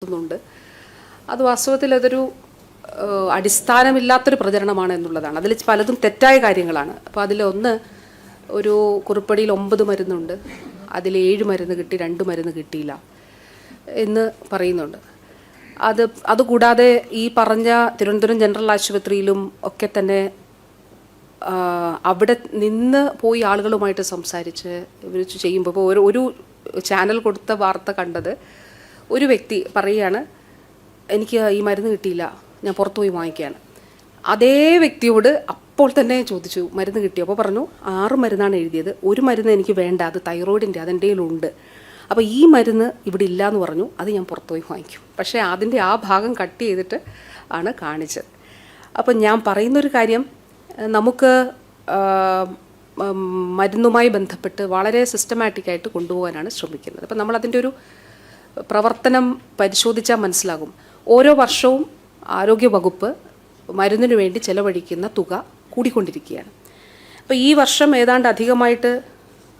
നടത്തുന്നുണ്ട്. അത് വാസ്തവത്തിൽ അതൊരു അടിസ്ഥാനമില്ലാത്തൊരു പ്രചരണമാണ് എന്നുള്ളതാണ്. അതിൽ പലതും തെറ്റായ കാര്യങ്ങളാണ്. അപ്പോൾ അതിലൊന്ന് ഒരു കുറിപ്പടിയിൽ ഒമ്പത് മരുന്നുണ്ട്. അതിൽ ഏഴ് മരുന്ന് കിട്ടി രണ്ട് മരുന്ന് കിട്ടിയില്ല എന്ന് പറയുന്നുണ്ട്. അത് അതുകൂടാതെ ഈ പറഞ്ഞ തിരുവനന്തപുരം ജനറൽ ആശുപത്രിയിലും ഒക്കെ തന്നെ അവിടെ നിന്ന് പോയി ആളുകളുമായിട്ട് സംസാരിച്ച് ഇവർ ചെയ്യുമ്പോൾ ഇപ്പോൾ ഒരു ഒരു ചാനൽ കൊടുത്ത വാർത്ത കണ്ടത് ഒരു വ്യക്തി പറയുകയാണ് എനിക്ക് ഈ മരുന്ന് കിട്ടിയില്ല ഞാൻ പുറത്തു പോയി വാങ്ങിക്കുകയാണ്. അതേ വ്യക്തിയോട് അപ്പോൾ തന്നെ ചോദിച്ചു മരുന്ന് കിട്ടിയോ? അപ്പോൾ പറഞ്ഞു ആറ് മരുന്നാണ് എഴുതിയത്. ഒരു മരുന്ന് എനിക്ക് വേണ്ട അത് തൈറോയിഡിന്റെ അതെന്റെ കയ്യിലുണ്ട് അപ്പോൾ ഈ മരുന്ന് ഇവിടെ ഇല്ല എന്ന് പറഞ്ഞു അത് ഞാൻ പുറത്തു പോയി വാങ്ങിക്കും. പക്ഷേ അതിന്റെ ആ ഭാഗം കട്ട് ചെയ്തിട്ട് ആണ് കാണിച്ചത്. അപ്പം ഞാൻ പറയുന്നൊരു കാര്യം നമുക്ക് മരുന്നുമായി ബന്ധപ്പെട്ട് വളരെ സിസ്റ്റമാറ്റിക്കായിട്ട് കൊണ്ടുപോകാനാണ് ശ്രമിക്കുന്നത്. അപ്പം നമ്മളതിന്റെ ഒരു പ്രവർത്തനം പരിശോധിച്ചാൽ മനസ്സിലാകും. ഓരോ വർഷവും ആരോഗ്യ വകുപ്പ് മരുന്നിനു വേണ്ടി ചെലവഴിക്കുന്ന തുക കൂടിക്കൊണ്ടിരിക്കുകയാണ്. അപ്പോൾ ഈ വർഷം ഏതാണ്ട് അധികമായിട്ട്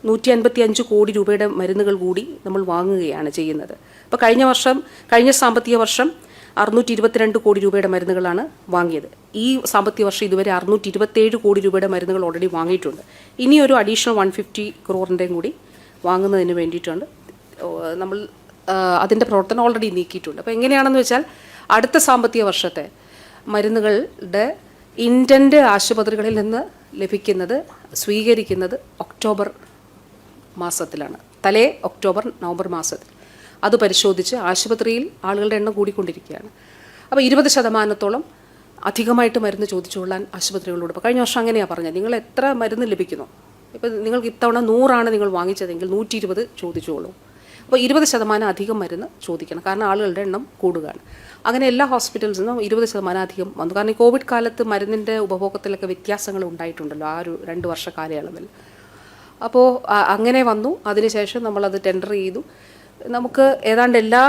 നൂറ്റി അൻപത്തി അഞ്ച് കോടി രൂപയുടെ മരുന്നുകൾ കൂടി നമ്മൾ വാങ്ങുകയാണ് ചെയ്യുന്നത്. അപ്പോൾ കഴിഞ്ഞ വർഷം കഴിഞ്ഞ സാമ്പത്തിക വർഷം അറുന്നൂറ്റി ഇരുപത്തിരണ്ട് കോടി രൂപയുടെ മരുന്നുകളാണ് വാങ്ങിയത്. ഈ സാമ്പത്തിക വർഷം ഇതുവരെ അറുന്നൂറ്റി ഇരുപത്തേഴ് കോടി രൂപയുടെ മരുന്നുകൾ ഓൾറെഡി വാങ്ങിയിട്ടുണ്ട്. ഇനി ഒരു അഡീഷണൽ വൺ ഫിഫ്റ്റി ക്രോറിന്റെയും കൂടി വാങ്ങുന്നതിന് വേണ്ടിയിട്ടാണ് നമ്മൾ അതിന്റെ പ്രവർത്തനം ഓൾറെഡി നീക്കിയിട്ടുണ്ട്. അപ്പോൾ എങ്ങനെയാണെന്ന് വെച്ചാൽ അടുത്ത സാമ്പത്തിക വർഷത്തെ മരുന്നുകളുടെ ഇന്റന്റ് ആശുപത്രികളിൽ നിന്ന് ലഭിക്കുന്നത് സ്വീകരിക്കുന്നത് ഒക്ടോബർ മാസത്തിലാണ്. തലേ ഒക്ടോബർ നവംബർ മാസത്തിൽ. അത് പരിശോധിച്ച് ആശുപത്രിയിൽ ആളുകളുടെ എണ്ണം കൂടിക്കൊണ്ടിരിക്കുകയാണ്. അപ്പോൾ ഇരുപത് ശതമാനത്തോളം അധികമായിട്ട് മരുന്ന് ചോദിച്ചുകൊള്ളാൻ ആശുപത്രികളോട് ഇപ്പോൾ കഴിഞ്ഞ വർഷം അങ്ങനെയാണ് പറഞ്ഞത്. നിങ്ങൾ എത്ര മരുന്ന് ലഭിക്കുന്നു? ഇപ്പോൾ നിങ്ങൾക്ക് ഇത്തവണ നൂറാണ് നിങ്ങൾ വാങ്ങിച്ചതെങ്കിൽ നൂറ്റി ഇരുപത് ചോദിച്ചോളൂ അപ്പോൾ ഇരുപത് ശതമാനം അധികം മരുന്ന് ചോദിക്കണം. കാരണം ആളുകളുടെ എണ്ണം കൂടുകയാണ്. അങ്ങനെ എല്ലാ ഹോസ്പിറ്റൽസിൽ നിന്നും ഇരുപത് ശതമാനം അധികം വന്നു. കാരണം ഈ കോവിഡ് കാലത്ത് മരുന്നിന്റെ ഉപഭോഗത്തിലൊക്കെ വ്യത്യാസങ്ങൾ ഉണ്ടായിട്ടുണ്ടല്ലോ ആ ഒരു രണ്ട് വർഷ കാലയളവിൽ. അപ്പോൾ അങ്ങനെ വന്നു. അതിനുശേഷം നമ്മളത് ടെൻഡർ ചെയ്തു. നമുക്ക് ഏതാണ്ട് എല്ലാ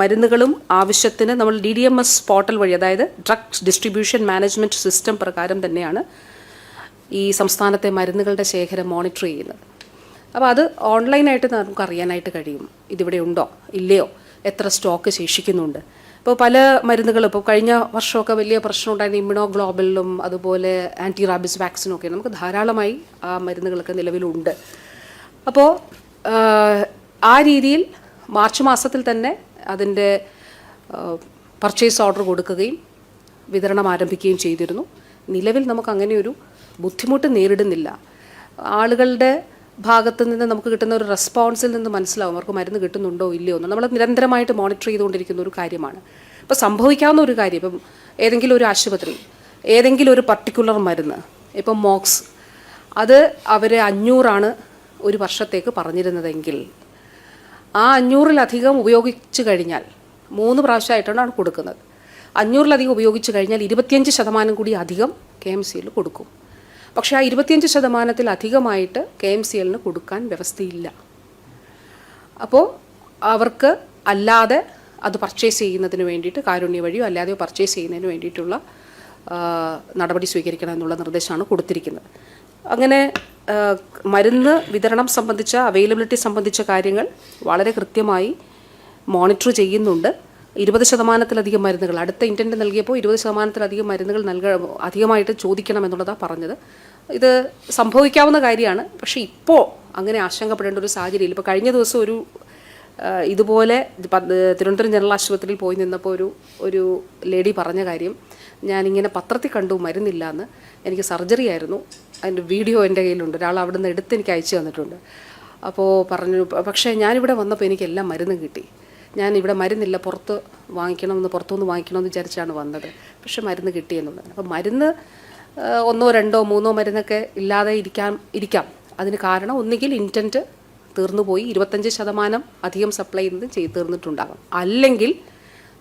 മരുന്നുകളും ആവശ്യത്തിന് നമ്മൾ D D M S portal വഴി അതായത് ഡ്രഗ്സ് ഡിസ്ട്രിബ്യൂഷൻ മാനേജ്മെന്റ് സിസ്റ്റം പ്രകാരം തന്നെയാണ് ഈ സംസ്ഥാനത്തെ മരുന്നുകളുടെ ശേഖരം മോണിറ്റർ ചെയ്യുന്നത്. അപ്പോൾ അത് ഓൺലൈനായിട്ട് നമുക്ക് അറിയാനായിട്ട് കഴിയും. ഇതിവിടെ ഉണ്ടോ? ഇല്ലയോ? എത്ര സ്റ്റോക്ക് ശേഷിക്കുന്നുണ്ട്? ഇപ്പോൾ പല മരുന്നുകളും ഇപ്പോൾ കഴിഞ്ഞ വർഷമൊക്കെ വലിയ പ്രശ്നം ഉണ്ടായിരുന്നു ഇമ്മ്യൂണോ ഗ്ലോബലിലും അതുപോലെ ആന്റി റാബിസ് വാക്സിനും ഒക്കെ നമുക്ക് ധാരാളമായി ആ മരുന്നുകളൊക്കെ നിലവിലുണ്ട്. അപ്പോൾ ആ രീതിയിൽ മാർച്ച് മാസത്തിൽ തന്നെ അതിന്റെ പർച്ചേസ് ഓർഡർ കൊടുക്കുകയും വിതരണം ആരംഭിക്കുകയും ചെയ്തിരുന്നു. നിലവിൽ നമുക്ക് അങ്ങനെ ഒരു ബുദ്ധിമുട്ട് നേരിടുന്നില്ല. ആളുകളുടെ ഭാഗത്ത് നിന്ന് നമുക്ക് കിട്ടുന്ന ഒരു റെസ്പോൺസിൽ നിന്ന് മനസ്സിലാവും അവർക്ക് മരുന്ന് കിട്ടുന്നുണ്ടോ ഇല്ലയോ എന്ന്. നമ്മൾ നിരന്തരമായിട്ട് മോണിറ്റർ ചെയ്തുകൊണ്ടിരിക്കുന്ന ഒരു കാര്യമാണ്. ഇപ്പോൾ സംഭവിക്കാവുന്ന ഒരു കാര്യം ഇപ്പം ഏതെങ്കിലും ഒരു ആശുപത്രി ഏതെങ്കിലും ഒരു പർട്ടിക്കുലർ മരുന്ന് ഇപ്പം മോക്സ് അത് അവർ അഞ്ഞൂറാണ് ഒരു വർഷത്തേക്ക് പറഞ്ഞിരുന്നതെങ്കിൽ ആ അഞ്ഞൂറിലധികം ഉപയോഗിച്ചു കഴിഞ്ഞാൽ മൂന്ന് പ്രാവശ്യമായിട്ടാണ് കൊടുക്കുന്നത്. അഞ്ഞൂറിലധികം ഉപയോഗിച്ചു കഴിഞ്ഞാൽ ഇരുപത്തിയഞ്ച് ശതമാനം കൂടി അധികം കെ എം സിയിൽ കൊടുക്കും. പക്ഷേ ആ ഇരുപത്തിയഞ്ച് ശതമാനത്തിലധികമായിട്ട് കെ എം സി എല്ലിന് കൊടുക്കാൻ വ്യവസ്ഥയില്ല. അപ്പോൾ അവർക്ക് അല്ലാതെ അത് പർച്ചേസ് ചെയ്യുന്നതിന് വേണ്ടിയിട്ട് കാരുണ്യ വഴിയോ അല്ലാതെയോ പർച്ചേസ് ചെയ്യുന്നതിന് വേണ്ടിയിട്ടുള്ള നടപടി സ്വീകരിക്കണം എന്നുള്ള നിർദ്ദേശമാണ് കൊടുത്തിരിക്കുന്നത്. അങ്ങനെ മരുന്ന് വിതരണം സംബന്ധിച്ച അവൈലബിലിറ്റി സംബന്ധിച്ച കാര്യങ്ങൾ വളരെ കൃത്യമായി മോണിറ്റർ ചെയ്യുന്നുണ്ട്. ഇരുപത് ശതമാനത്തിലധികം മരുന്നുകൾ അടുത്ത ഇന്റന്റ് നൽകിയപ്പോൾ ഇരുപത് ശതമാനത്തിലധികം മരുന്നുകൾ നൽക അധികമായിട്ട് ചോദിക്കണം എന്നുള്ളതാണ് പറഞ്ഞത്. ഇത് സംഭവിക്കാവുന്ന കാര്യമാണ്. പക്ഷേ ഇപ്പോൾ അങ്ങനെ ആശങ്കപ്പെടേണ്ട ഒരു സാഹചര്യം ഇപ്പോൾ കഴിഞ്ഞ ദിവസം ഒരു ഇതുപോലെ തിരുവനന്തപുരം ജനറൽ ആശുപത്രിയിൽ പോയി നിന്നപ്പോൾ ഒരു ഒരു ലേഡി പറഞ്ഞ കാര്യം ഞാനിങ്ങനെ പത്രത്തിൽ കണ്ടു മരുന്നില്ല എന്ന് എനിക്ക് സർജറി ആയിരുന്നു. അതിന്റെ വീഡിയോ എന്റെ കയ്യിലുണ്ട്. ഒരാൾ അവിടെ നിന്ന് എടുത്ത് എനിക്ക് അയച്ചു തന്നിട്ടുണ്ട്. അപ്പോൾ പറഞ്ഞു "പ- പക്ഷേ ഞാനിവിടെ വന്നപ്പോൾ എനിക്കെല്ലാം മരുന്നും കിട്ടി. ഞാൻ ഇവിടെ മരുന്നില്ല പുറത്ത് വാങ്ങിക്കണമെന്ന് പുറത്തുനിന്ന് വാങ്ങിക്കണമെന്ന് വിചാരിച്ചാണ് വന്നത്. പക്ഷെ മരുന്ന് കിട്ടിയെന്നുള്ളത്. അപ്പോൾ മരുന്ന് ഒന്നോ രണ്ടോ മൂന്നോ മരുന്നൊക്കെ ഇല്ലാതെ ഇരിക്കാൻ ഇരിക്കാം. അതിന് കാരണം ഒന്നുകിൽ ഇന്റന്റ് തീർന്നുപോയി ഇരുപത്തഞ്ച് ശതമാനം അധികം സപ്ലൈ ചെയ്യുന്നത് ചെയ്ത് തീർന്നിട്ടുണ്ടാകും. അല്ലെങ്കിൽ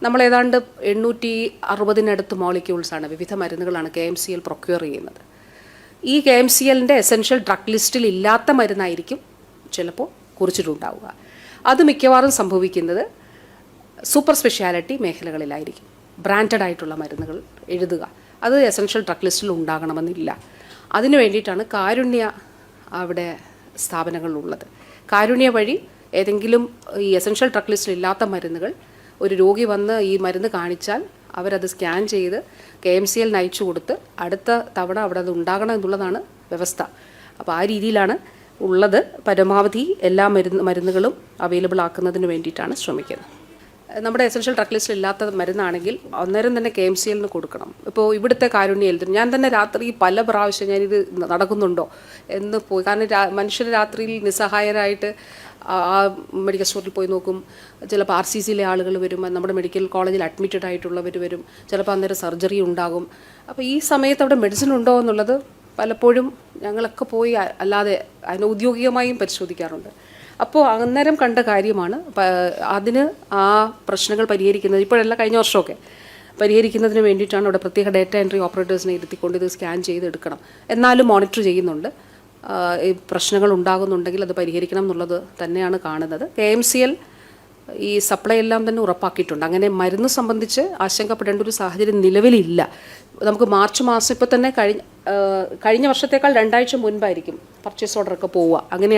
നമ്മൾ ഏതാണ്ട് എണ്ണൂറ്റി അറുപതിനടുത്ത് മോളിക്യൂൾസാണ് വിവിധ മരുന്നുകളാണ് K M C L procure ചെയ്യുന്നത്. ഈ കെ എം സി എല്ലിന്റെ എസെൻഷ്യൽ ഡ്രഗ് ലിസ്റ്റിൽ ഇല്ലാത്ത മരുന്നായിരിക്കും ചിലപ്പോൾ കുറിച്ചിട്ടുണ്ടാവുക. അത് മിക്കവാറും സംഭവിക്കുന്നത് സൂപ്പർ സ്പെഷ്യാലിറ്റി മേഖലകളിലായിരിക്കും. ബ്രാൻഡഡ് ആയിട്ടുള്ള മരുന്നുകൾ എഴുതുക. അത് എസെൻഷ്യൽ ഡ്രഗ് ലിസ്റ്റിൽ ഉണ്ടാകണമെന്നില്ല. അതിനു വേണ്ടിയിട്ടാണ് കാരുണ്യ അവിടെ സ്ഥാപനങ്ങളിലുള്ളത്. കാരുണ്യ വഴി ഏതെങ്കിലും ഈ എസൻഷ്യൽ ഡ്രഗ് ലിസ്റ്റിൽ ഇല്ലാത്ത മരുന്നുകൾ ഒരു രോഗി വന്ന് ഈ മരുന്ന് കാണിച്ചാൽ അവരത് സ്കാൻ ചെയ്ത് കെ എം സി എല്ലിന് അയച്ചു കൊടുത്ത് അടുത്ത തവണ അവിടെ അത് ഉണ്ടാകണം എന്നുള്ളതാണ് വ്യവസ്ഥ. അപ്പോൾ ആ രീതിയിലാണ് ഉള്ളത്. പരമാവധി എല്ലാ മരുന്ന് മരുന്നുകളും അവൈലബിൾ ആക്കുന്നതിന് വേണ്ടിയിട്ടാണ് ശ്രമിക്കുന്നത്. നമ്മുടെ എസൻഷ്യൽ ഡ്രഗ് ലിസ്റ്റിൽ ഇല്ലാത്ത മരുന്നാണെങ്കിൽ അന്നേരം തന്നെ കെ എം സി നിന്ന് കൊടുക്കണം. ഇപ്പോൾ ഇവിടുത്തെ കാരുണ്യ എഴുതും ഞാൻ തന്നെ രാത്രി പല പ്രാവശ്യം ഞാനിത് നടക്കുന്നുണ്ടോ എന്ന് പോയി കാരണം മനുഷ്യർ രാത്രിയിൽ നിസ്സഹായരായിട്ട് ആ മെഡിക്കൽ സ്റ്റോറിൽ പോയി നോക്കും. ചിലപ്പോൾ ആർ സി സിയിലെ ആളുകൾ വരും. നമ്മുടെ മെഡിക്കൽ കോളേജിൽ അഡ്മിറ്റഡ് ആയിട്ടുള്ളവർ വരും. ചിലപ്പോൾ അന്നേരം സർജറി ഉണ്ടാകും. അപ്പോൾ ഈ സമയത്ത് അവിടെ മെഡിസിൻ ഉണ്ടോ എന്നുള്ളത് പലപ്പോഴും ഞങ്ങളൊക്കെ പോയി അല്ലാതെ അല്ലാതെ അനൗദ്യോഗികമായും പരിശോധിക്കാറുണ്ട്. അപ്പോൾ അന്നേരം കണ്ട കാര്യമാണ്. അതിന് ആ പ്രശ്നങ്ങൾ പരിഹരിക്കുന്നത് ഇപ്പോഴല്ല കഴിഞ്ഞ വർഷമൊക്കെ പരിഹരിക്കുന്നതിന് വേണ്ടിയിട്ടാണ് അവിടെ പ്രത്യേക ഡേറ്റ എൻട്രി ഓപ്പറേറ്റേഴ്സിനെ ഇരുത്തിക്കൊണ്ട് ഇത് സ്കാൻ ചെയ്ത് എടുക്കണം എന്നാലും മോണിറ്റർ ചെയ്യുന്നുണ്ട്. ഈ പ്രശ്നങ്ങൾ ഉണ്ടാകുന്നുണ്ടെങ്കിൽ അത് പരിഹരിക്കണം എന്നുള്ളത് തന്നെയാണ് കാണുന്നത്. കെ എം സി എൽ ഈ സപ്ലൈ എല്ലാം തന്നെ ഉറപ്പാക്കിയിട്ടുണ്ട്. അങ്ങനെ മരുന്ന് സംബന്ധിച്ച് ആശങ്കപ്പെടേണ്ട ഒരു സാഹചര്യം നിലവിലില്ല. നമുക്ക് മാർച്ച് മാസം ഇപ്പോൾ തന്നെ കഴിഞ്ഞ കഴിഞ്ഞ വർഷത്തേക്കാൾ രണ്ടാഴ്ച മുൻപായിരിക്കും പർച്ചേസ് ഓർഡറൊക്കെ പോവുക. അങ്ങനെ